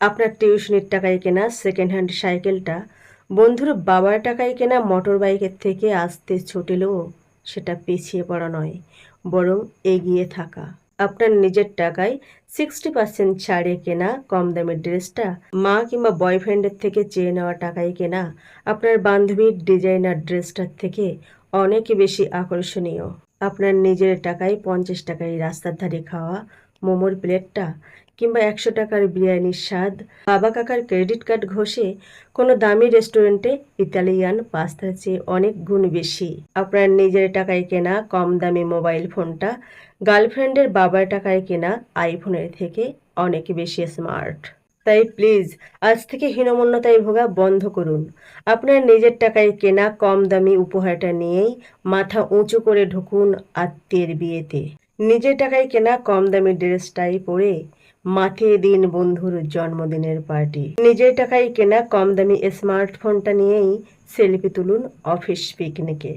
আপনার টিউশনির টাকায় কেনা সেকেন্ড হ্যান্ড সাইকেলটা, বন্ধুর বাবার টাকায় কেনা মোটর বাইকের থেকে আসতে ছুটেলেও সেটা পিছিয়ে পড়া নয়, বরং এগিয়ে থাকা। আপনার নিজের টাকায় সিক্সটি পার্সেন্ট ছাড়ে কেনা কম দামের ড্রেসটা, মা কিংবা বয়ফ্রেন্ডের থেকে চেয়ে নেওয়া টাকায় কেনা আপনার বান্ধবীর ডিজাইনার ড্রেসটার থেকে অনেক বেশি আকর্ষণীয়। আপনার নিজের টাকায় পঞ্চাশ টাকায় রাস্তার ধারে খাওয়া মোমোর প্লেটটা কিংবা একশো টাকার বিরিয়ানির স্বাদ, বাবা কাকার ক্রেডিট কার্ড ঘষে কোনো দামি রেস্টুরেন্টে ইতালিয়ান পাস্তার চেয়ে অনেক গুণ বেশি। আপনার নিজের টাকায় কেনা কম দামি মোবাইল ফোনটা গার্লফ্রেন্ডের বাবার টাকায় কেনা আইফোনের থেকে অনেক বেশি স্মার্ট। তাই প্লিজ, আজ থেকে হীনমন্যতায় ভোগা বন্ধ করুন। আপনার নিজের টাকায় কেনা কম দামি উপহারটা নিয়েই মাথা উঁচু করে ঢুকুন আত্মীয়ের বিয়েতে। নিজের টাকায় কেনা কম দামি ড্রেসটাই পরে মাঠে দিন বন্ধুর জন্মদিনের পার্টি। নিজের টাকায় কেনা কম দামি স্মার্টফোনটা নিয়েই সেলফি তুলুন অফিস পিকনিকে।